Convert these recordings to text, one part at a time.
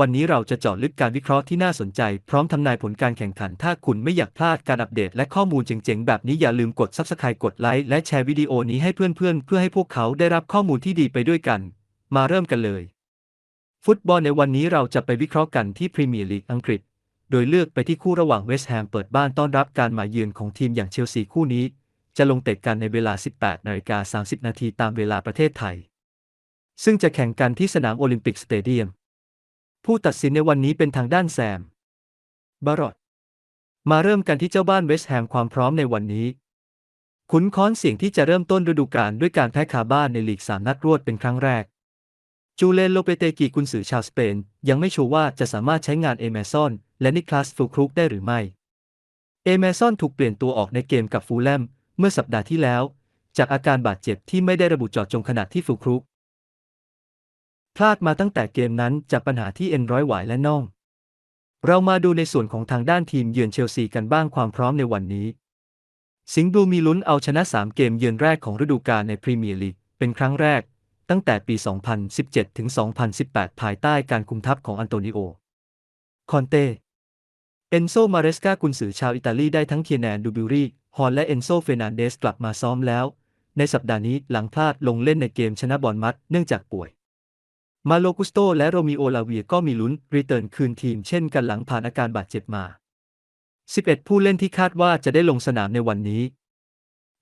วันนี้เราจะเจาะลึกการวิเคราะห์ที่น่าสนใจ พร้อมทำนายผลการแข่งขัน ถ้าคุณไม่อยากพลาดการอัปเดตและข้อมูลเจ๋งๆ แบบนี้อย่าลืมกด Subscribe กดไลค์และแชร์วิดีโอนี้ให้เพื่อนๆ เพื่อให้พวกเขาได้รับข้อมูลที่ดีไปด้วยกัน มาเริ่มกันเลย ฟุตบอลในวันนี้เราจะไปวิเคราะห์กันที่พรีเมียร์ลีกอังกฤษ โดยเลือกไปที่คู่ระหว่างเวสต์แฮมเปิดบ้านต้อนรับการมาเยือนของทีมอย่างเชลซีคู่นี้ จะลงเตะกันในเวลา 18นาฬิกา30 นาทีตามเวลาประเทศไทย ซึ่งจะแข่งกันที่สนามโอลิมปิกสเตเดียม ผู้ตัดสินในวันนี้เป็นทางด้านแซม บารอดมาเริ่มกันที่เจ้าบ้านเวสต์แฮมความพร้อมในวันนี้ ขุนค้อนเสียงที่จะเริ่มต้นฤดูกาลด้วยการแพ้คาบ้านในลีก3นัดรวดเป็นครั้งแรก จูเลนโลเปเตกีกุนซือชาวสเปน ยังไม่ชัวร์ว่าจะสามารถใช้งานเอเมซอนและนิคลัสฟูครุกได้หรือไม่ เอเมซอนถูกเปลี่ยนตัวออกในเกมกับฟูลแลมเมื่อสัปดาห์ที่แล้ว จากอาการบาดเจ็บที่ไม่ได้ระบุเจาะจงขณะที่ฟูครุก พลาดมาตั้งแต่เกมนั้นจากปัญหาที่เอ็นร้อยหวายและน่อง เรามาดูในส่วนของทางด้านทีมเยือนเชลซีกันบ้างความพร้อมในวันนี้ สิงห์บลูมีลุ้นเอาชนะ 3 เกมเยือนแรกของฤดูกาลในพรีเมียร์ลีกเป็นครั้งแรก ตั้งแต่ปี 2017 ถึง 2018 ภายใต้การคุมทัพของอันโตนิโอ คอนเตเอนโซ มาเรสกากุนสือชาวอิตาลีได้ทั้งเคียแนนดูบิวรีฮอนและเอนโซ เฟนันเดสกลับมาซ้อมแล้ว ในสัปดาห์นี้หลังพลาดลงเล่นในเกมชนะบอลมัดเนื่องจากป่วย มาโลกุสโตและโรมิโอลาเวียก็มีลุ้น รีเทิร์นคืนทีมเช่นกันหลังผ่านอาการบาดเจ็บมา 11 ผู้เล่นที่คาดว่าจะได้ลงสนามในวันนี้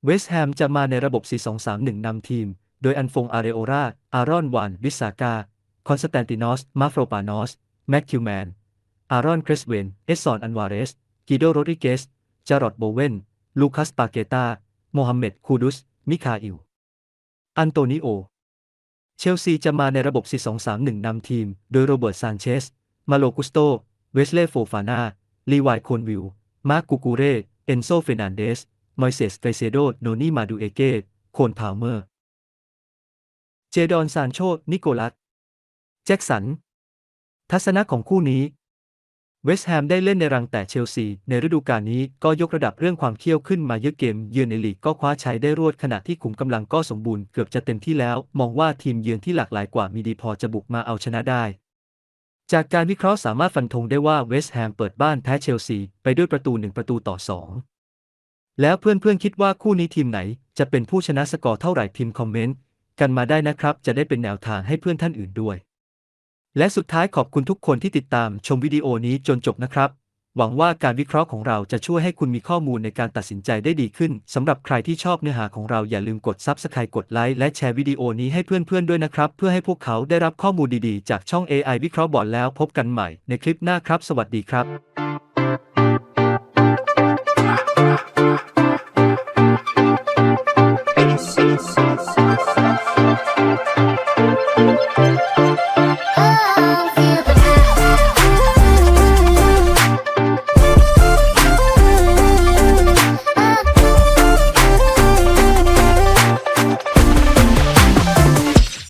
เวสต์แฮมจะมาในระบบ 4-2-3-1 นำทีม โดยอันฟงอาเรโอรา อารอนวานวิสากา คอนสแตนตินอส มาฟโรปานอส แม็กคิวแมน อารอนคริสเวน เอสซอน อันวาเรส กิโดโรดริเกส จารอดโบเวน ลูคัส ปาเกตา โมฮัมเหม็ด คูดุส มิคาอิล อันโตนิโอ เชลซีจะมาในระบบ 4-2-3-1 นำทีม โดยโรเบิร์ตซานเชส มาโลกุสโต เวสเล่โฟฟานาลีวายโคนวิล มาร์กกูกูเร่ เอนโซเฟนันเดส มอยเซสเฟเซโด โนนี่มาดูเอเกตโคนพาวเมอร์ เจดอนซานโช นิโคลัส แจ็คสัน ทัศนะของคู่นี้ เวสต์แฮมได้เล่นในรังแต่เชลซี ในฤดูกาลนี้ก็ยกระดับเรื่องความเขี้ยวขึ้นมาเยอะเกม เยือนในลีกก็คว้าชัยได้รวดขณะที่ขุมกำลังก็สมบูรณ์เกือบจะเต็มที่แล้ว มองว่าทีมเยือนที่หลากหลายกว่ามีดีพอจะบุกมาเอาชนะได้ จากการวิเคราะห์สามารถฟันธงได้ว่าเวสต์แฮมเปิดบ้านแพ้เชลซีไปด้วยประตูหนึ่งประตูต่อสองแล้วเพื่อนๆคิดว่าคู่นี้ทีมไหน จะเป็นผู้ชนะสกอร์เท่าไหร่พิมพ์คอมเมนต์กันมาได้นะครับ จะได้เป็นแนวทางให้เพื่อนท่านอื่นด้วย และสุดท้ายขอบคุณทุกคนที่ติดตามชมวิดีโอนี้จนจบนะครับ หวังว่าการวิเคราะห์ของเราจะช่วยให้คุณมีข้อมูลในการตัดสินใจได้ดีขึ้น สำหรับใครที่ชอบเนื้อหาของเราอย่าลืมกด s u b สไครต์กดไลค์และแชร์วิดีโอนี้ให้เพื่อนๆด้วยนะครับ เพื่อให้พวกเขาได้รับข้อมูลดีๆ จากช่อง AI วิเคราะห์บอร์ดแล้วพบกันใหม่ในคลิปหน้าครับ สวัสดีครับ